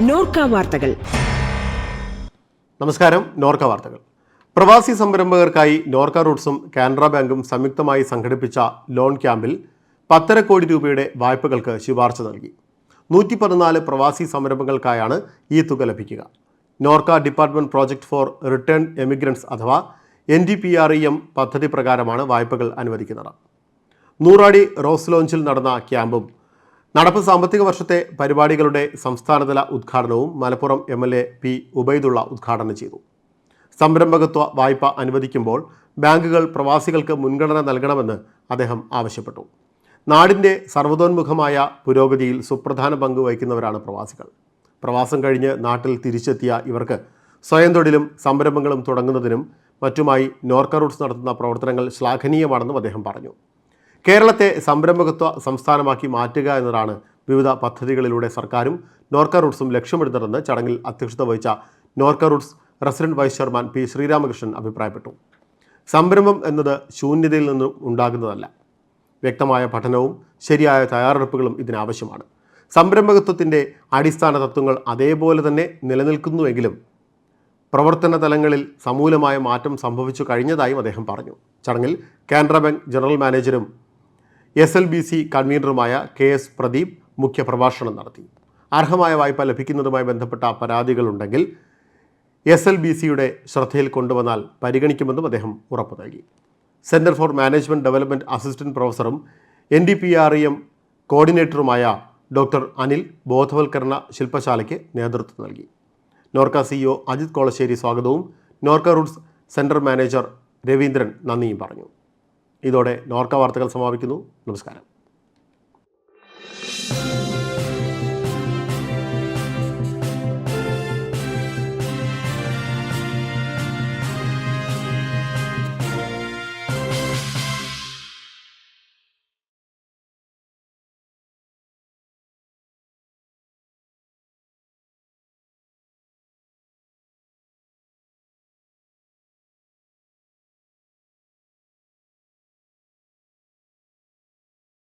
നോർക്ക വാർത്തകൾ. നമസ്കാരം നോർക്ക വാർത്തകൾ. പ്രവാസി സംരംഭകർക്കായി നോർക്ക റൂട്ട്സും കാനറ ബാങ്കും സംയുക്തമായി സംഘടിപ്പിച്ച ലോൺ ക്യാമ്പിൽ പത്തര കോടി രൂപയുടെ വായ്പകൾക്ക് ശുപാർശ നൽകി. നൂറ്റി പതിനാല് പ്രവാസി സംരംഭങ്ങൾക്കായാണ് ഈ തുക ലഭിക്കുക. Norka department project for return emigrants അഥവാ N D P R E M പദ്ധതി പ്രകാരമാണ് വായ്പകൾ അനുവദിക്കുന്നത്. നൂറാടി റോസ് ലോഞ്ചിൽ നടന്ന ക്യാമ്പും നടപ്പ് സാമ്പത്തിക വർഷത്തെ പരിപാടികളുടെ സംസ്ഥാനതല ഉദ്ഘാടനവും Malappuram M L A P Ubaidulla ഉദ്ഘാടനം ചെയ്തു. സംരംഭകത്വ വായ്പ അനുവദിക്കുമ്പോൾ ബാങ്കുകൾ പ്രവാസികൾക്ക് മുൻഗണന നൽകണമെന്ന് അദ്ദേഹം ആവശ്യപ്പെട്ടു. നാടിന്റെ സർവതോന്മുഖമായ പുരോഗതിയിൽ സുപ്രധാന പങ്ക് വഹിക്കുന്നവരാണ് പ്രവാസികൾ. പ്രവാസം കഴിഞ്ഞ് നാട്ടിൽ തിരിച്ചെത്തിയ ഇവർക്ക് സ്വയം തൊഴിലും സംരംഭങ്ങളും തുടങ്ങുന്നതിനും മറ്റുമായി നോർക്ക റൂട്ട്സ് നടത്തുന്ന പ്രവർത്തനങ്ങൾ ശ്ലാഘനീയമാണെന്നും അദ്ദേഹം പറഞ്ഞു. കേരളത്തെ സംരംഭകത്വ സംസ്ഥാനമാക്കി മാറ്റുക എന്നതാണ് വിവിധ പദ്ധതികളിലൂടെ സർക്കാരും നോർക്ക റൂട്ട്സും ലക്ഷ്യമിടുന്നതെന്ന് ചടങ്ങിൽ അധ്യക്ഷത വഹിച്ച Norka Roots resident vice chairman P Sreeramakrishnan അഭിപ്രായപ്പെട്ടു. സംരംഭം എന്നത് ശൂന്യതയിൽ നിന്നും ഉണ്ടാകുന്നതല്ല. വ്യക്തമായ പഠനവും ശരിയായ തയ്യാറെടുപ്പുകളും ഇതിനാവശ്യമാണ്. സംരംഭകത്വത്തിന്റെ അടിസ്ഥാന തത്വങ്ങൾ അതേപോലെ തന്നെ നിലനിൽക്കുന്നുവെങ്കിലും പ്രവർത്തന തലങ്ങളിൽ സമൂലമായ മാറ്റം സംഭവിച്ചു കഴിഞ്ഞതായും അദ്ദേഹം പറഞ്ഞു. ചടങ്ങിൽ കാനറ ബാങ്ക് ജനറൽ മാനേജരും എസ് എൽ ബി സി കൺവീനറുമായ കെ എസ് പ്രദീപ് മുഖ്യപ്രഭാഷണം നടത്തി. അർഹമായ വായ്പ ലഭിക്കുന്നതുമായി ബന്ധപ്പെട്ട പരാതികളുണ്ടെങ്കിൽ എസ് എൽ ബി സിയുടെ ശ്രദ്ധയിൽ കൊണ്ടുവന്നാൽ പരിഗണിക്കുമെന്നും അദ്ദേഹം ഉറപ്പു നൽകി. Centre for management development assistant പ്രൊഫസറും N D P R E M കോർഡിനേറ്ററുമായ doctor Anil ബോധവൽക്കരണ ശില്പശാലയ്ക്ക് നേതൃത്വം നൽകി. നോർക്ക സിഇഒ അജിത് കോളശ്ശേരി സ്വാഗതവും Norka Roots centre manager Raveendran നന്ദിയും പറഞ്ഞു. ഇതോടെ നോർക്ക വാർത്തകൾ സമാപിക്കുന്നു. നമസ്കാരം.